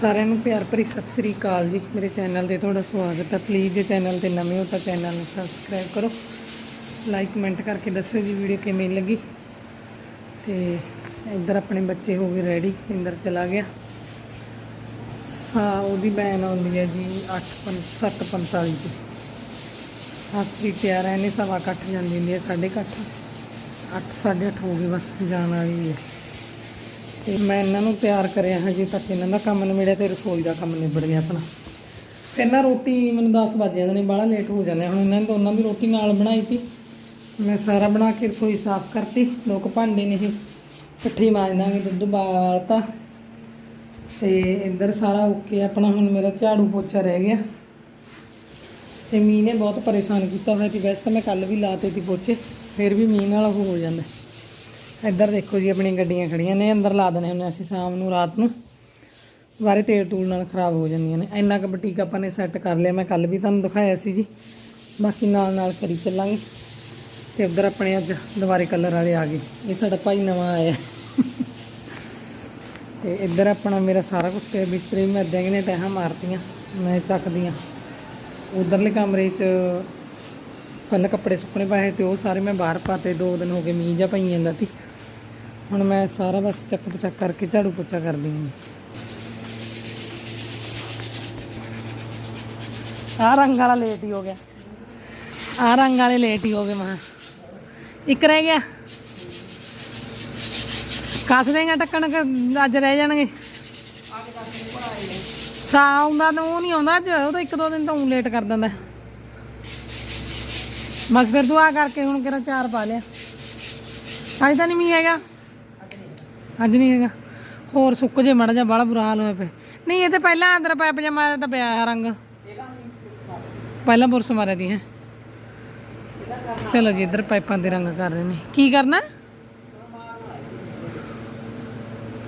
ਸਾਰਿਆਂ ਨੂੰ ਪਿਆਰ ਭਰੀ ਸਤਿ ਸ੍ਰੀ ਅਕਾਲ ਜੀ। ਮੇਰੇ ਚੈਨਲ ਤੇ ਤੁਹਾਡਾ ਸਵਾਗਤ ਹੈ ਪਲੀਜ਼ ਜੇ ਚੈਨਲ ਤੇ ਨਵੇਂ ਹੋ ਤਾਂ ਚੈਨਲ ਨੂੰ ਸਬਸਕ੍ਰਾਈਬ ਕਰੋ। ਲਾਈਕ ਕਮੈਂਟ ਕਰਕੇ ਦੱਸਿਓ ਜੀ ਵੀਡੀਓ ਕਿਵੇਂ ਲੱਗੀ। ਤੇ ਇੱਧਰ ਆਪਣੇ ਬੱਚੇ ਹੋ ਗਏ ਰੈਡੀ ਇੰਦਰ ਚਲਾ ਗਿਆ। ਸਾ, ਉਹਦੀ ਬੈਨ ਆਉਂਦੀ ਹੈ ਜੀ 8:7:45 ਦੀ। ਹਾਸਪੀ ਤਿਆਰ ਹੈ ਨੇ ਸਵਾ ਅੱਠ ਜਾਂਦੀ ਹੁੰਦੀ ਹੈ, ਸਾਢੇ ਕੁ ਅੱਠ ਅੱਠ, ਸਾਢੇ ਅੱਠ ਹੋ ਗਏ ਬਸ, ਜਾਣ ਵਾਲੀ ਹੈ। ਤੇ ਮੈਂ ਇਹਨਾਂ ਨੂੰ ਤਿਆਰ ਕਰਿਆ ਹਜੇ ਤੱਕ ਇਹਨਾਂ ਦਾ ਕੰਮ ਨਿਬੜਿਆ ਤੇ ਰਸੋਈ ਦਾ ਕੰਮ ਨਿਬੜ ਗਿਆ ਆਪਣਾ। ਫਿਰ ਨਾ ਰੋਟੀ ਮੈਨੂੰ 10 ਵੱਜ ਜਾਂਦੇ ਨੇ ਬਾਹਲਾ ਲੇਟ ਹੋ ਜਾਂਦੇ ਹੁਣ ਇਹਨਾਂ ਨੇ ਤਾਂ ਉਹਨਾਂ ਦੀ ਰੋਟੀ ਨਾਲ ਬਣਾਈ ਤੀ ਮੈਂ ਸਾਰਾ ਬਣਾ ਕੇ ਰਸੋਈ ਸਾਫ਼ ਕਰਤੀ, ਲੋਕ ਭਾਂਡੇ ਨੇ ਇਹ ਇਕੱਠੇ ਮਾਂਜ ਦਾਂਗੇ ਦੁੱਧ ਬਾਲਤਾ। ਤੇ ਇੱਧਰ ਸਾਰਾ ਓਕੇ ਆਪਣਾ ਹੁਣ ਮੇਰਾ ਝਾੜੂ ਪੋਚਾ ਰਹਿ ਗਿਆ। ਤੇ ਮੀਂਹ ਨੇ ਬਹੁਤ ਪਰੇਸ਼ਾਨ ਕੀਤਾ ਹੋਇਆ ਸੀ ਵੈਸੇ ਤਾਂ ਮੈਂ ਕੱਲ ਵੀ ਲਾਤੇ ਸੀ ਪੋਚੇ, ਫਿਰ ਵੀ ਮੀਂਹ ਨਾਲ ਉਹ ਹੋ ਜਾਂਦਾ। ਇੱਧਰ ਦੇਖੋ ਜੀ, ਆਪਣੀਆਂ ਗੱਡੀਆਂ ਖੜੀਆਂ ਨੇ, ਅੰਦਰ ਲਾ ਦਨੇ ਹੁੰਦੇ ਅਸੀਂ ਸ਼ਾਮ ਨੂੰ, ਰਾਤ ਨੂੰ। ਬਾਰੇ ਤੇਲ ਤੂਲ ਨਾਲ ਖਰਾਬ ਹੋ ਜਾਂਦੀਆਂ ਨੇ। ਇੰਨਾ ਕੁ ਬਟੀਕ ਆਪਾਂ ਨੇ ਸੈੱਟ ਕਰ ਲਿਆ, ਮੈਂ ਕੱਲ ਵੀ ਤੁਹਾਨੂੰ ਦਿਖਾਇਆ ਸੀ ਜੀ। ਬਾਕੀ ਨਾਲ ਨਾਲ ਕਰੀ ਚੱਲਾਂਗੇ। ਤੇ ਉੱਧਰ ਆਪਣੇ ਅੱਜ ਦੁਬਾਰੇ ਕਲਰ ਵਾਲੇ ਆ ਗਏ। ਇਹ ਸਾਡਾ ਭਾਈ ਨਵਾਂ ਆਇਆ। ਤੇ ਇੱਧਰ ਆਪਣਾ ਮੇਰਾ ਸਾਰਾ ਕੁਝ ਪਿਆ, ਬਿਸਤਰੇ ਵੀ ਮੈਂ ਅੱਧਿਆਂ ਨੇ ਤਹਾਂ ਮਾਰਤੀਆਂ, ਮੈਂ ਚੱਕਦੀਆਂ। ਉਧਰਲੇ ਕਮਰੇ 'ਚ ਪਹਿਲਾਂ ਕੱਪੜੇ ਸੁੱਕਣੇ ਪਾਏ ਤੇ ਉਹ ਸਾਰੇ ਮੈਂ ਬਾਹਰ ਪਾਤੇ, ਦੋ ਦਿਨ ਹੋ ਗਏ ਮੀਂਹ ਜਾਂ ਪਈ ਜਾਂਦਾ ਸੀ। ਹੁਣ ਮੈਂ ਸਾਰਾ ਬਸ ਚੱਕ ਪਚਕ ਕਰਕੇ ਝਾੜੂ ਪੋਚਾ ਕਰਦੀ ਹਾਂ। ਆ ਰੰਗ ਵਾਲਾ ਲੇਟ ਹੀ ਹੋ ਗਿਆ। ਆ ਰੰਗ ਵਾਲੇ ਲੇਟ ਹੀ ਹੋ ਗਏ, ਮਹਾ। ਇੱਕ ਰਹਿ ਗਿਆ। ਕੱਸ ਦੇਗਾ ਟੱਕਣ ਅੱਜ ਰਹਿ ਜਾਣਗੇ। ਸਾ ਆਉਂਦਾ ਉਹ ਨਹੀਂ ਆਉਂਦਾ, ਅੱਜ ਉਹ ਤਾਂ ਇੱਕ ਦੋ ਦਿਨ ਤਾਂ ਊਂ ਲੇਟ ਕਰ ਦਿੰਦਾ। ਬਸ ਫਿਰ ਦੁਆ ਕਰਕੇ ਹੁਣ ਕਿਹੜਾ ਚਾਰ ਪਾ ਲਿਆ। ਅੱਜ ਤਾਂ ਨਹੀਂ ਮੀ ਹੈਗਾ। ਅੱਜ ਨਹੀਂ ਹੈਗਾ। ਹੋਰ ਸੁੱਕ ਜੇ ਮੜ ਜਾ ਬੜਾ ਬੁਰਾ ਹਾਲ ਹੋਇਆ ਪਿਆ। ਨਹੀਂ, ਇਹ ਤੇ ਪਹਿਲਾਂ ਅੰਦਰ ਪੈਪ ਜਿਹਾ ਮਾਰਿਆ ਤਾਂ ਪਿਆ ਹੈ ਰੰਗ। ਪਹਿਲਾਂ ਬੁਰਸ ਮਾਰਿਆ ਦੀ ਹੈ। ਚਲੋ ਜੀ, ਇੱਧਰ ਪਾਈਪਾਂ ਦੇ ਰੰਗ ਕਰ ਰਹੇ ਨੇ। ਕੀ ਕਰਨਾ?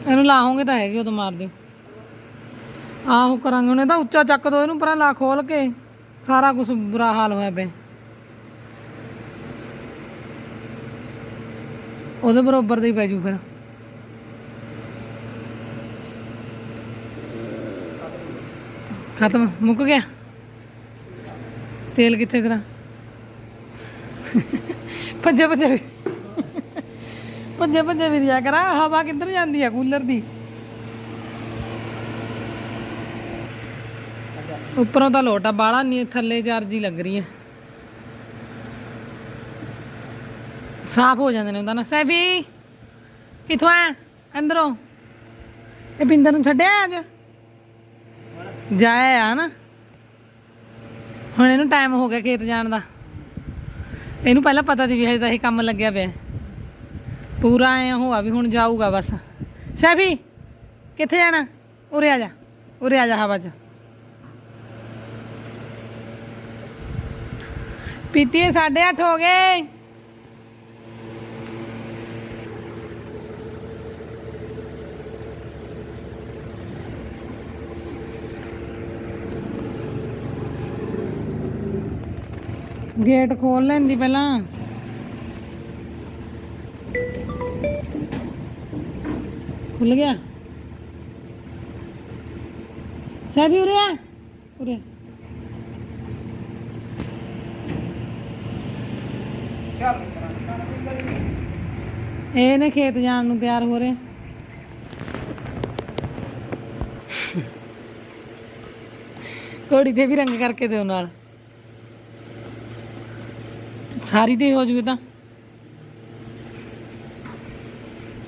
ਇਹਨੂੰ ਲਾਹੋਗੇ ਤਾਂ ਹੈਗੇ, ਉਦੋਂ ਮਾਰ ਦਿਓ ਆਹੋ ਕਰਾਂਗੇ ਉਹਨੇ ਤਾਂ ਉੱਚਾ ਚੱਕ ਦੋ ਇਹਨੂੰ, ਪਰਾਂ ਲਾ ਖੋਲ ਕੇ ਸਾਰਾ ਕੁਝ ਬੁਰਾ ਹਾਲ ਹੋਇਆ ਪਿਆ। ਉਹਦੇ ਬਰੋਬਰ ਦਾ ਹੀ ਪੈ ਜੂ ਫਿਰ। ਖਤਮ, ਮੁੱਕ ਗਿਆ। ਤੇਲ ਕਿੱਥੇ ਕਰਾਂ? ਭੱਜੇ ਭੱਜੇ ਵੀ- ਭੱਜੇ ਭੱਜੇ ਵੀ ਰਿਆ ਕਰਾਂ। ਹਵਾ ਕਿੱਧਰ ਜਾਂਦੀ ਆ ਕੂਲਰ ਦੀ? ਉੱਪਰੋਂ ਤਾਂ ਲੋਟ ਆ ਬਾਲਾ ਨਹੀਂ, ਥੱਲੇ ਚਾਰਜੀ ਲੱਗ ਰਹੀ ਹੈ ਸਾਫ਼ ਹੋ ਜਾਂਦੇ ਨੇ ਉਹਦਾ ਨਾ। ਸੈਫੀ, ਕਿਥੋਂ ਆ ਅੰਦਰੋਂ। ਇਹ ਪਿੰਦਰ ਨੂੰ ਛੱਡਿਆ ਅੱਜ? ਜਾਇਆ ਆ ਨਾ। ਹੁਣ ਇਹਨੂੰ ਟਾਈਮ ਹੋ ਗਿਆ ਖੇਤ ਜਾਣ ਦਾ। ਇਹਨੂੰ ਪਹਿਲਾਂ ਪਤਾ ਸੀ ਵੀ ਹਜੇ ਤਾਂ ਇਹ ਕੰਮ ਲੱਗਿਆ ਪਿਆ। ਪੂਰਾ ਐ ਹੋਆ ਵੀ ਹੁਣ ਜਾਊਗਾ ਬਸ। ਸੈਫੀ, ਕਿੱਥੇ ਜਾਣਾ? ਉਰੇ ਆ ਜਾ, ਉਰੇ ਆ ਜਾ ਹਵਾ 'ਚ। ਪੀਤੀਏ 8:30 ਹੋ ਗਏ। ਗੇਟ ਖੋਲ ਲੈਂਦੀ ਪਹਿਲਾਂ। ਖੁੱਲ ਗਿਆ? ਸਾਬੀ ਉਰੇ ਆ। ਉਰੇ। ਇਹ ਨੇ ਖੇਤ ਜਾਣ ਨੂੰ ਤਿਆਰ ਹੋ ਰਹੇ। ਘੋੜੀ ਦੇ ਵੀ ਰੰਗ ਕਰਕੇ ਦਿਓ ਨਾਲ। ਸਾਰੀ ਦੇ ਹੋ ਜੂਗੀ ਤਾਂ।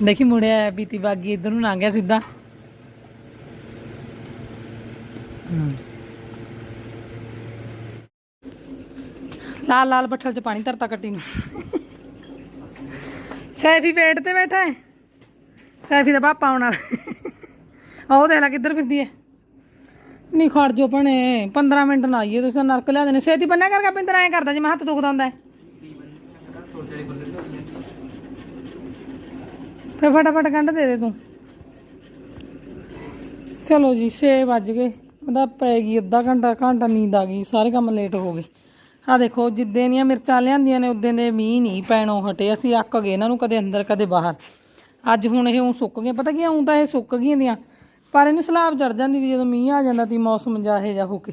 ਦੇਖੀ ਮੁੜਿਆ ਬੀਤੀ ਬਾਗੀ, ਇਧਰ ਨੂੰ ਲੰਘ ਗਿਆ ਸਿੱਧਾ। ਲਾਲ ਲਾਲ ਬੱਠਲ ਚ ਪਾਣੀ, ਧਰਤਾ ਕੱਟੀ ਨੂੰ। ਸੈਫੀ ਵੇਟ ਤੇ ਬੈਠਾ ਹੈ। ਸੈਫੀ ਦਾ ਪਾਪਾ ਆਉਣ ਵਾਲਾ। ਉਹ ਦੇਖ ਲੈ ਕਿੱਧਰ ਫਿਰਦੀ ਹੈ। ਨਹੀਂ ਖੜ ਜੋ ਭਣੇ 15 ਮਿੰਟ ਨਾ ਆਈਏ ਤੁਸੀਂ ਨਰਕ ਲਿਆ ਦੇਣੇ। ਸੇਤੀ ਬੰਨਿਆ ਕਰਕੇ ਪਿੰਦਰ ਐਂ ਕਰਦਾ ਜਿਵੇਂ ਹੱਥ ਦੁਖਦਾ ਹੁੰਦਾ ਹੈ। ਫਿਰ ਫਟਾਫਟ ਕੰਡ ਦੇ ਦੇ ਤੂੰ। ਚਲੋ ਜੀ 6 ਵੱਜ ਗਏ। ਉਹਦਾ ਪੈ ਗਈ ਅੱਧਾ ਘੰਟਾ ਘੰਟਾ ਨੀਂਦ ਆ ਗਈ। ਸਾਰੇ ਕੰਮ ਲੇਟ ਹੋ ਗਏ। ਆ ਦੇਖੋ, ਜਿੱਦੇ ਦੀਆਂ ਮਿਰਚਾਂ ਲਿਆਂਦੀਆਂ ਨੇ ਉਦੋਂ ਦੇ ਮੀਂਹ ਨਹੀਂ ਪੈਣੋਂ ਹਟੇ। ਅਸੀਂ ਅੱਕ ਗਏ ਇਹਨਾਂ ਨੂੰ ਕਦੇ ਅੰਦਰ, ਕਦੇ ਬਾਹਰ। ਅੱਜ ਹੁਣ ਇਹ ਉਹ ਸੁੱਕ ਗਏ ਪਤਾ ਕੀ ਉਂ ਤਾਂ ਇਹ ਸੁੱਕ ਗਈਆਂ ਦੀਆਂ। ਪਰ ਇਹਨੂੰ ਸਲਾਬ ਚੜ ਜਾਂਦੀ ਸੀ, ਜਦੋਂ ਮੀਂਹ ਆ ਜਾਂਦਾ ਸੀ, ਮੌਸਮ ਜਾਹੇ ਜਾ ਹੋ ਕੇ।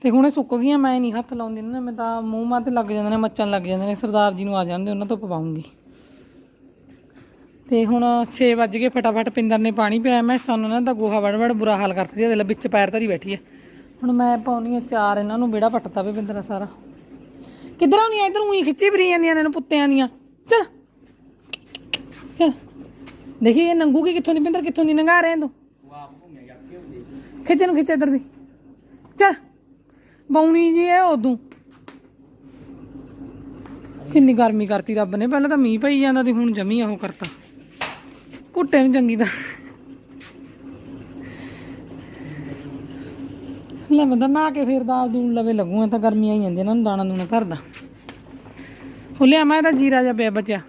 ਤੇ ਹੁਣ ਇਹ ਸੁੱਕ ਗਈਆਂ, ਮੈਂ ਨਹੀਂ ਹੱਥ ਲਾਉਂਦੀ ਇਹਨਾਂ ਨੇ। ਮੈਂ ਤਾਂ ਮੂੰਹ ਮਾਂ ਤੇ ਲੱਗ ਜਾਂਦੇ ਨੇ, ਮੱਚਣ ਲੱਗ ਜਾਂਦੇ ਨੇ। ਸਰਦਾਰ ਜੀ ਨੂੰ ਆ ਜਾਂਦੇ ਉਹਨਾਂ ਤੋਂ ਪਵਾਉਂਗੀ। ਤੇ ਹੁਣ 6 ਵੱਜ ਗਏ ਫਟਾਫਟ ਪਿੰਦਰ ਨੇ ਪਾਣੀ ਪਿਆ। ਮੈਂ ਸਾਨੂੰ ਨਾ ਦਾ ਗੋਹਾ ਵੜ ਵੜ ਬੁਰਾ ਹਾਲ ਕਰਤੀ ਇਹਦੇ ਲਈ ਵਿੱਚ ਪੈਰ ਧਰੀ ਬੈਠੀ ਹੈ ਹੁਣ ਮੈਂ ਪਾਉਣੀ ਆ ਚਾਰ, ਇਹਨਾਂ ਨੂੰ ਬੇੜਾ ਪੱਟਤਾ ਵੇ ਪਿੰਦਰਾ ਸਾਰਾ। ਕਿੱਧਰ ਆਉਣੀਆਂ ਇਧਰ ਉਹੀ ਖਿੱਚੀ ਫਰੀ ਜਾਂਦੀਆਂ ਇਹਨਾਂ ਨੂੰ ਪੁੱਤਿਆਂ ਦੀਆਂ। ਚਲ। ਚਲ। ਦੇਖੀ, ਇਹ ਨੰਗੂਗੀ ਕਿੱਥੋਂ ਦੀ? ਪਿੰਦਰ ਕਿੱਥੋਂ ਦੀ? ਨੰਗਾ ਰਹੇ ਤੂੰ। ਖਿੱਚ ਨੂੰ ਖਿੱਚੇ ਇਧਰ ਦੀ। ਚਲ। ਬੌਣੀ ਜੀ, ਇਹ ਉਦੋਂ। ਕਿੰਨੀ ਗਰਮੀ ਕਰਤੀ ਰੱਬ ਨੇ। ਪਹਿਲਾਂ ਤਾਂ ਮੀਂਹ ਪਈ ਜਾਂਦਾ ਤੇ ਹੁਣ ਜਮੀ ਉਹ ਕਰਤਾ। ਘੁੱਟੇ ਨੂੰ ਚੰਗੀ ਦਾ ਲੈ ਮੈਂ ਤਾਂ ਨਹਾ ਕੇ ਫਿਰ ਦਾਲ ਦੂਲ ਲਵੇ ਲੱਗੂਗਾ ਤਾਂ ਗਰਮੀਆਂ ਹੀ ਜਾਂਦੀਆਂ ਇਹਨਾਂ ਦਾਣਾ ਦੂਣਾ ਧਰਦਾ ਉਹ ਲਿਆ ਮੈਂ ਇਹਦਾ ਜੀਰਾ ਜਿਹਾ ਪਿਆ ਬਚਿਆ।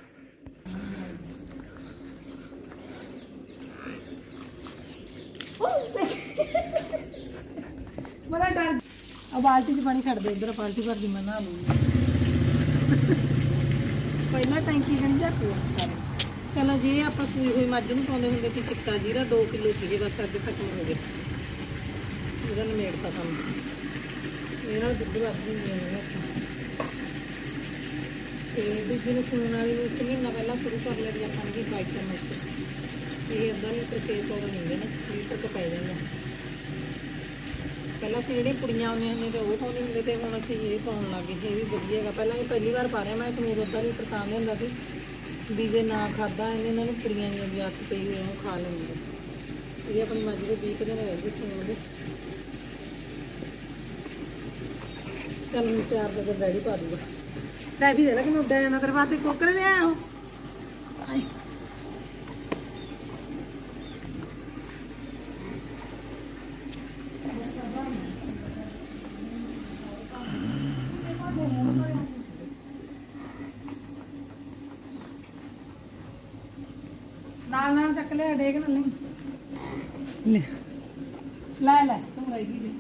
ਮਰਾ ਡਰ। ਆ ਬਾਲਟੀ 'ਚ ਪਾਣੀ ਛੱਡ ਦੇ ਉਧਰ ਬਾਲਟੀ ਭਰ ਦੀ, ਮੈਂ ਨਹਾ ਲੂੰਗੀ ਪਹਿਲਾਂ ਟੈਂਕੀ ਜਣ ਜਾ ਪੂਆ ਚਲੋ ਜੇ ਆਪਾਂ ਸੂਈ ਹੋਈ ਮੱਝ ਨੂੰ ਪਾਉਂਦੇ ਹੁੰਦੇ ਸੀ ਚਿੱਟਾ ਜੀਰਾ 2 ਕਿਲੋ ਸੀਗੇ, ਬਸ ਅੱਜ ਖਤਮ ਹੋ ਗਏ। ਇਹਦਾ ਨਮੇੜਤਾ ਕੰਮ ਇਹਦਾ ਦੁੱਧ ਵੱਧ ਹੁੰਦੀਆਂ ਨੇ ਤੇ ਦੂਜੀ ਨੂੰ ਸੁਣਨ ਵਾਲੀ ਨੂੰ ਇੱਕ ਮਹੀਨਾ ਪਹਿਲਾਂ ਸ਼ੁਰੂ ਕਰ ਲਿਆ ਵੀ ਆਪਾਂ ਵੀ ਬਾਈਕ ਕਰਨਾ ਸੀ। ਇਹ ਅੱਧਾ ਲੀਟਰ 600 ਦਾ ਲੈਂਦੇ ਨੇ ਲੀਟਰ ਤੋਂ ਪੈ ਜਾਂਦਾ। ਪਹਿਲਾਂ ਅਸੀਂ ਜਿਹੜੇ ਪੁੜੀਆਂ ਆਉਂਦੀਆਂ ਹੁੰਦੀਆਂ ਤੇ ਉਹ ਪਾਉਂਦੇ ਹੁੰਦੇ ਤੇ ਹੁਣ ਅਸੀਂ ਇਹ ਪਾਉਣ ਲੱਗ ਗਏ। ਇਹ ਵੀ ਵਧੀਆ ਹੈਗਾ। ਪਹਿਲਾਂ ਇਹ ਪਹਿਲੀ ਵਾਰ ਪਾ ਰਿਹਾ ਮੈਂ ਸਮੂਦ ਅੱਧਾ ਲੀਟਰ ਤਾਂ ਲਿਆਂਦਾ ਸੀ। ਵੀ ਜੇ ਨਾ ਖਾਦਾ ਇਹਨੇ ਇਹਨਾਂ ਨੂੰ ਕੁੜੀਆਂ ਦੀਆਂ ਵੀ ਆਦਤ ਪਈ ਹੋਈ ਉਹ ਖਾ ਲੈਂਦੇ। ਇਹ ਆਪਣੀ ਮੱਝ ਦੇ 20 ਕੁ ਦਿਨ ਰਹਿ ਗਏ ਸਮੂਦ ਦੇ ਚੱਲ ਮੈਂ ਤਿਆਰ ਕਰ ਕੇ ਰੈਡੀ ਪਾ ਦੂਗਾ। ਸੈਫੀ ਦੇ ਲੈ ਕਿ ਮੈਂ ਉੱਡਿਆ ਜਾਂਦਾ ਤੇਰੇ ਵਾਸਤੇ ਕੋਕਰ ਲਿਆ ਉਹ। ਨਾਲ ਨਾਲ ਚੱਕ ਲੈ। ਲੈ। ਲੈ ਤੂੰ ਰਹੀ ਗਈ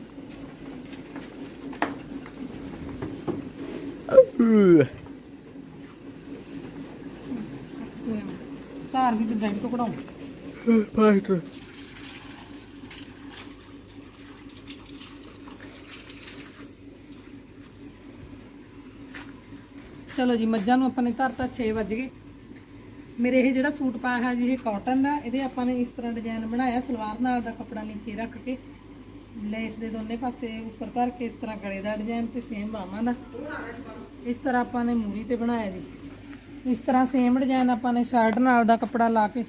ਧਾਰ ਵੀ ਤੇ ਬੈਂਕ ਤੋਂ ਕਢਾਉਂ? ਚਲੋ ਜੀ ਮੱਝਾਂ ਨੂੰ ਆਪਾਂ ਨੇ ਧਰਤਾ 6 ਵਜ ਗਏ। ਮੇਰੇ ਇਹ ਜਿਹੜਾ ਸੂਟ ਪਾਇਆ ਹੈ ਜੀ ਇਹ ਕਾਟਨ ਦਾ ਇਹਦੇ ਆਪਾਂ ਨੇ ਇਸ ਤਰ੍ਹਾਂ ਡਿਜ਼ਾਈਨ ਬਣਾਇਆ ਸਲਵਾਰ ਨਾਲ ਦਾ ਕੱਪੜਾ ਨੀਚੇ ਰੱਖ ਕੇ ਲੈਸ ਦੇ ਦੋਨੇ ਪਾਸੇ ਉੱਪਰ ਧਰ ਕੇ ਇਸ ਤਰ੍ਹਾਂ ਗਲੇ ਦਾ ਡਿਜ਼ਾਈਨ ਤੇ ਸੇਮ ਬਾਹਾਂ ਦਾ। ਇਸ ਤਰ੍ਹਾਂ ਆਪਾਂ ਨੇ ਮੂਰੀ ਤੇ ਬਣਾਇਆ ਜੀ। ਇਸ ਤਰ੍ਹਾਂ ਸੇਮ ਡਿਜ਼ਾਈਨ ਆਪਾਂ ਨੇ ਸ਼ਰਟ ਨਾਲ ਦਾ ਕੱਪੜਾ ਲਾ ਕੇ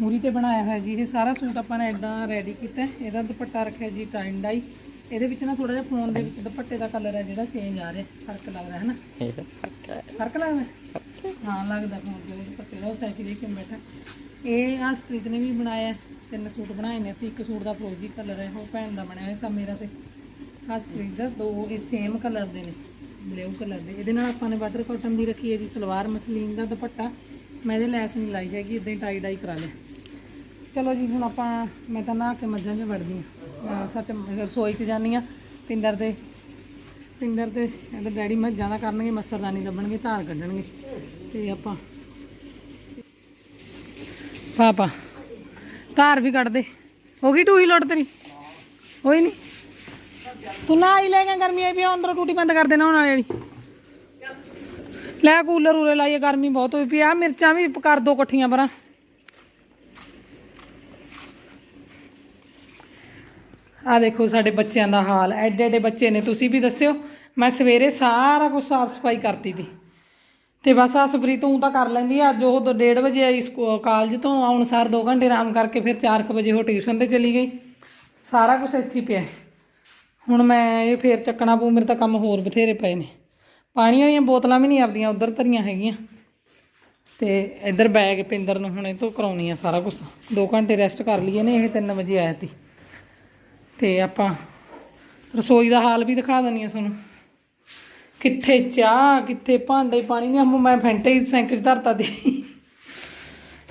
ਮੂਰੀ ਤੇ ਬਣਾਇਆ ਹੋਇਆ ਜੀ। ਇਹ ਸਾਰਾ ਸੂਟ ਆਪਾਂ ਨੇ ਇਦਾਂ ਰੈਡੀ ਕੀਤਾ। ਇਹਦਾ ਦੁਪੱਟਾ ਰੱਖਿਆ ਜੀ ਟਾਈਨ ਡਾਈ ਇਹਦੇ ਵਿੱਚ ਨਾ ਥੋੜਾ ਜਿਹਾ ਫੋਨ ਦੇ ਵਿੱਚ ਦੁਪੱਟੇ ਦਾ ਕਲਰ ਹੈ ਜਿਹੜਾ ਚੇਂਜ ਆ ਰਿਹਾ। ਫ਼ਰਕ ਲੱਗਦਾ ਹੈ ਨਾ? ਫ਼ਰਕ ਲੱਗਦਾ ਹਾਂ, ਲੱਗਦਾ ਫੋਨ ਦੇ ਦੁਪੱਟੇ ਦਾ ਉਹ ਸੈਫੀ ਦੇ ਕੇ ਬੈਠਾ। ਇਹ ਆ ਸਪ੍ਰੀਤ ਨੇ ਵੀ ਬਣਾਇਆ, ਤਿੰਨ ਸੂਟ ਬਣਾਏ ਨੇ ਅਸੀਂ, ਇੱਕ ਸੂਟ ਦਾ ਫਰੋਜੀ ਕਲਰ ਹੈ, ਉਹ ਭੈਣ ਦਾ ਬਣਿਆ ਹੋਇਆ ਸਾ ਮੇਰਾ ਤੇ। ਆ ਸਪ੍ਰੀਤ ਦਾ, ਦੋ, ਇਹ ਸੇਮ ਕਲਰ ਦੇ ਨੇ ਬਲੂ ਕਲਰ ਦੇ। ਇਹਦੇ ਨਾਲ ਆਪਾਂ ਨੇ ਬਟਰ ਕਾਟਨ ਦੀ ਰੱਖੀ ਹੈ ਜੀ, ਸਲਵਾਰ ਮਸਲੀਨ ਦਾ ਦੁਪੱਟਾ। ਮੈਂ ਇਹਦੇ ਲੈਸ ਨਹੀਂ ਲਾਈ ਹੈਗੀ ਇਦਾਂ ਹੀ ਟਾਈ ਡਾਈ ਕਰਾ ਲਿਆ। ਚਲੋ ਜੀ, ਹੁਣ ਆਪਾਂ, ਮੈਂ ਤਾਂ ਨਹਾ ਕੇ ਮੱਝਾਂ 'ਚ ਵੜਦੀ ਹਾਂ। ਸੱਚ, ਰਸੋਈ 'ਚ ਜਾਂਦੀ ਹਾਂ। ਪਿੰਦਰ ਦੇ ਪਿੰਦਰ ਤੇ ਇਹਦੇ ਡੈਡੀ ਮੱਝਾਂ ਦਾ ਕਰਨਗੇ, ਮੱਸਰਦਾਨੀ ਦੱਬਣਗੇ ਧਾਰ ਕੱਢਣਗੇ, ਤੇ ਆਪਾਂ ਪਾਪਾ, ਧਾਰ ਵੀ ਕੱਢ ਦੇ ਹੋ ਗਈ ਟੂਹੀ ਲੋਟ ਤੇਰੀ? ਹੋਈ ਨਹੀਂ ਤੂੰ ਨਾ ਹੀ ਲੈ ਗਿਆ ਗਰਮੀ ਆਈ ਵੀ ਅੰਦਰੋਂ ਟੂਟੀ ਬੰਦ ਕਰ ਦੇਣਾ ਹੁਣ ਵਾਲੀ ਲੈ ਕੂਲਰ ਉਰੇ ਲਾਈਏ, ਗਰਮੀ ਬਹੁਤ ਹੋਈ ਪਈ ਆ। ਮਿਰਚਾਂ ਵੀ ਕਰ ਦੋ ਇਕੱਠੀਆਂ ਪਰਾਂ। ਆ ਦੇਖੋ ਸਾਡੇ ਬੱਚਿਆਂ ਦਾ ਹਾਲ ਐਡੇ ਐਡੇ ਬੱਚੇ ਨੇ, ਤੁਸੀਂ ਵੀ ਦੱਸਿਓ। ਮੈਂ ਸਵੇਰੇ ਸਾਰਾ ਕੁਝ ਸਾਫ਼ ਸਫ਼ਾਈ ਕਰਤੀ ਤੀ। ਤੇ ਬਸ ਆ ਸਪਰੀ ਤੂੰ ਤਾਂ ਕਰ ਲੈਂਦੀ ਆ, ਅੱਜ ਉਹ 1:30 ਵਜੇ ਆਈ ਸਕੂ- ਕਾਲਜ ਤੋਂ, ਆਉਣ ਸਾਰ 2 ਘੰਟੇ ਆਰਾਮ ਕਰਕੇ ਫਿਰ 4 ਵਜੇ ਉਹ ਟਿਊਸ਼ਨ ਤੇ ਚਲੀ ਗਈ। ਸਾਰਾ ਕੁਝ ਇੱਥੇ ਪਿਆ। ਹੁਣ ਮੈਂ ਇਹ ਫੇਰ ਚੱਕਣਾ ਪਊ, ਮੇਰੇ ਤਾਂ ਕੰਮ ਹੋਰ ਬਥੇਰੇ ਪਏ ਨੇ। ਪਾਣੀ ਵਾਲੀਆਂ ਬੋਤਲਾਂ ਵੀ ਨਹੀਂ ਆਪਦੀਆਂ, ਉਧਰ ਧਰੀਆਂ ਹੈਗੀਆਂ। ਤੇ ਇੱਧਰ ਬੈਗ ਪਿੰਦਰ ਨੂੰ ਹੁਣੇ ਤੋਂ ਕਰਾਉਣੀ ਆ ਸਾਰਾ ਕੁਝ 2 ਘੰਟੇ ਰੈਸਟ ਕਰ ਲਈਏ ਨੇ, ਇਹ 3 ਵਜੇ ਆਇਆ ਤੀ। ਤੇ ਆਪਾਂ ਰਸੋਈ ਦਾ ਹਾਲ ਵੀ ਦਿਖਾ ਦਿੰਨੀ ਆ ਤੁਹਾਨੂੰ। ਕਿੱਥੇ ਚਾਹ, ਕਿੱਥੇ ਭਾਂਡੇ ਪਾਣੀ ਨੇ ਮੈਂ ਫੈਂਟੇ ਹੀ ਸਿੰਕ 'ਚ ਧਰਤਾ ਦੀ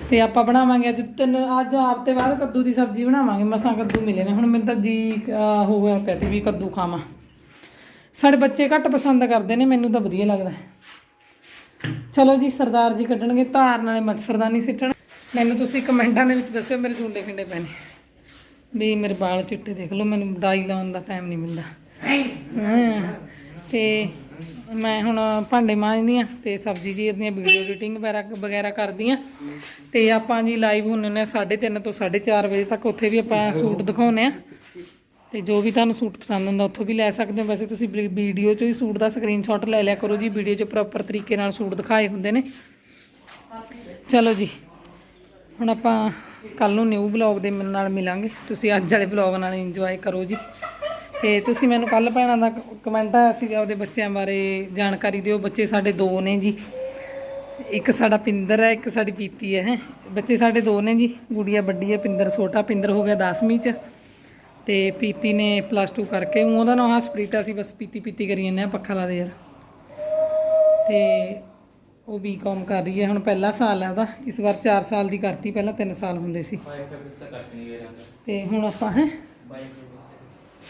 ਤੇ ਆਪਾਂ ਬਣਾਵਾਂਗੇ ਅੱਜ ਤਿੰਨ, ਅੱਜ ਹਫ਼ਤੇ ਬਾਅਦ ਕੱਦੂ ਦੀ ਸਬਜ਼ੀ ਬਣਾਵਾਂਗੇ, ਮਸਾਂ ਕੱਦੂ ਮਿਲੇ ਨੇ। ਹੁਣ ਮੈਨੂੰ ਤਾਂ ਜੀ ਹੋ ਗਿਆ ਪਿਆ ਤੇ ਵੀ ਕੱਦੂ ਖਾਵਾਂ। ਸਾਡੇ ਬੱਚੇ ਘੱਟ ਪਸੰਦ ਕਰਦੇ ਨੇ, ਮੈਨੂੰ ਤਾਂ ਵਧੀਆ ਲੱਗਦਾ। ਚਲੋ ਜੀ, ਸਰਦਾਰ ਜੀ ਕੱਢਣਗੇ ਧਾਰ ਨਾਲੇ ਮੱਛਰਦਾਨੀ ਸਿੱਟਣ। ਮੈਨੂੰ ਤੁਸੀਂ ਕਮੈਂਟਾਂ ਦੇ ਵਿੱਚ ਦੱਸਿਓ, ਮੇਰੇ ਜੁੰਡੇ ਖਿੰਡੇ ਪੈਣੇ। ਵੀ ਮੇਰੇ ਵਾਲ ਚਿੱਟੇ ਦੇਖ ਲਓ, ਮੈਨੂੰ ਡਾਈ ਲਾਉਣ ਦਾ ਟਾਈਮ ਨਹੀਂ ਮਿਲਦਾ। ਹਾਂ, ਤੇ ਮੈਂ ਹੁਣ ਭਾਂਡੇ ਮਾਂਜਦੀ ਆ ਤੇ ਸਬਜ਼ੀ ਚੀਰਦੀ ਦੀਆਂ ਵੀਡੀਓ ਐਡੀਟਿੰਗ ਵਗੈਰਾ ਵਗੈਰਾ ਕਰਦੀ ਆ ਤੇ ਆਪਾਂ ਜੀ ਲਾਈਵ ਹੁੰਨੇ ਨੇ 3:30 ਤੋਂ 4:30 ਵਜੇ ਤੱਕ ਉੱਥੇ ਵੀ ਆਪਾਂ ਸੂਟ ਦਿਖਾਉਨੇ ਆ ਤੇ ਜੋ ਵੀ ਤੁਹਾਨੂੰ ਸੂਟ ਪਸੰਦ ਹੁੰਦਾ ਉੱਥੋਂ ਵੀ ਲੈ ਸਕਦੇ ਹੋ। ਵੈਸੇ ਤੁਸੀਂ ਵੀ- ਵੀਡੀਓ 'ਚੋਂ ਹੀ ਸੂਟ ਦਾ ਸਕਰੀਨਸ਼ਾਟ ਲੈ ਲਿਆ ਕਰੋ ਜੀ ਵੀਡੀਓ 'ਚ ਪ੍ਰੋਪਰ ਤਰੀਕੇ ਨਾਲ ਸੂਟ ਦਿਖਾਏ ਹੁੰਦੇ ਨੇ। ਚਲੋ ਜੀ, ਹੁਣ ਆਪਾਂ ਕੱਲ ਨੂੰ ਨਿਊ ਬਲੌਗ ਦੇ ਨਾਲ ਮਿਲਾਂਗੇ। ਤੁਸੀਂ ਅੱਜ ਵਾਲੇ ਬਲੌਗ ਨਾਲ ਇੰਜੋਏ ਕਰੋ ਜੀ। ਤੇ ਤੁਸੀਂ ਮੈਨੂੰ ਕੱਲ ਭੈਣਾਂ ਦਾ ਕਮੈਂਟ ਆਇਆ ਸੀਗਾ ਉਹਦੇ ਬੱਚਿਆਂ ਬਾਰੇ, ਜਾਣਕਾਰੀ ਦਿਓ। ਬੱਚੇ ਸਾਡੇ ਦੋ ਨੇ ਜੀ। ਇੱਕ ਸਾਡਾ ਪਿੰਦਰ ਹੈ, ਇੱਕ ਸਾਡੀ ਪੀਤੀ ਹੈ, ਹੈਂ। ਬੱਚੇ ਸਾਡੇ ਦੋ ਨੇ ਜੀ। ਗੁੜੀਆ ਵੱਡੀ ਹੈ, ਪਿੰਦਰ ਛੋਟਾ। ਪਿੰਦਰ ਹੋ ਗਿਆ 10ਵੀਂ ਚ। ਤੇ ਪੀਤੀ ਨੇ ਪਲੱਸ 2 ਕਰਕੇ। ਉਹਦਾ ਨਾਂ ਹਸਪ੍ਰੀਤਾ ਸੀ ਬਸ ਪੀਤੀ ਪੀਤੀ ਕਰੀ ਜਾਂਦੇ ਆ ਪੱਖਾ ਲਾ ਦੇ ਯਾਰ। ਤੇ ਉਹ ਬੀਕਾਮ ਕਰ ਰਹੀ ਹੈ ਹੁਣ ਪਹਿਲਾ ਸਾਲ ਹੈ ਉਹਦਾ। ਇਸ ਵਾਰ 4 ਸਾਲ ਦੀ ਕਰਤੀ ਪਹਿਲਾਂ 3 ਸਾਲ ਹੁੰਦੇ ਸੀ। ਤੇ ਹੁਣ ਆਪਾਂ ਹੈ?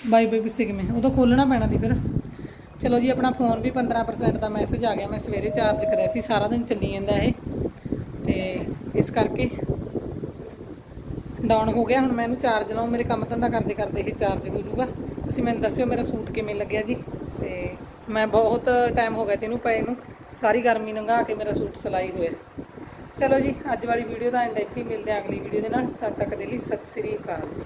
ਬਾਈ ਬਾਈ ਪਿੱਛੇ ਕਿਵੇਂ? ਉਹਦਾ ਖੋਲਣਾ ਪੈਣਾ ਦੀ ਫਿਰ। ਚਲੋ ਜੀ ਆਪਣਾ ਫੋਨ ਵੀ 15% ਦਾ ਮੈਸੇਜ ਆ ਗਿਆ। ਮੈਂ ਸਵੇਰੇ ਚਾਰਜ ਕਰਿਆ ਸੀ ਸਾਰਾ ਦਿਨ ਚੱਲੀ ਜਾਂਦਾ ਇਹ। ਤੇ ਇਸ ਕਰਕੇ ਡਾਊਨ ਹੋ ਗਿਆ। ਹੁਣ ਮੈਂ ਇਹਨੂੰ ਚਾਰਜ ਲਾਉਂ ਮੇਰੇ ਕੰਮ ਧੰਦਾ ਕਰਦੇ ਕਰਦੇ ਇਹ ਚਾਰਜ ਹੋ ਜਾਊਗਾ। ਤੁਸੀਂ ਮੈਨੂੰ ਦੱਸਿਓ ਮੇਰਾ ਸੂਟ ਕਿਵੇਂ ਲੱਗਿਆ ਜੀ? ਤੇ ਮੈਂ ਬਹੁਤ ਟਾਈਮ ਹੋ ਗਿਆ ਤੈਨੂੰ ਪਏ ਨੂੰ। ਸਾਰੀ ਗਰਮੀ ਲੰਘਾ ਕੇ ਮੇਰਾ ਸੂਟ ਸਿਲਾਈ ਹੋਇਆ। ਚਲੋ ਜੀ, ਅੱਜ ਵਾਲੀ ਵੀਡੀਓ ਦਾ ਐਂਡ ਇੱਥੇ ਹੀ ਮਿਲਦੇ ਹਾਂ ਅਗਲੀ ਵੀਡੀਓ ਦੇ ਨਾਲ। ਤਦ ਤੱਕ ਦੇ ਲਈ ਸਤਿ ਸ੍ਰੀ ਅਕਾਲ ਜੀ।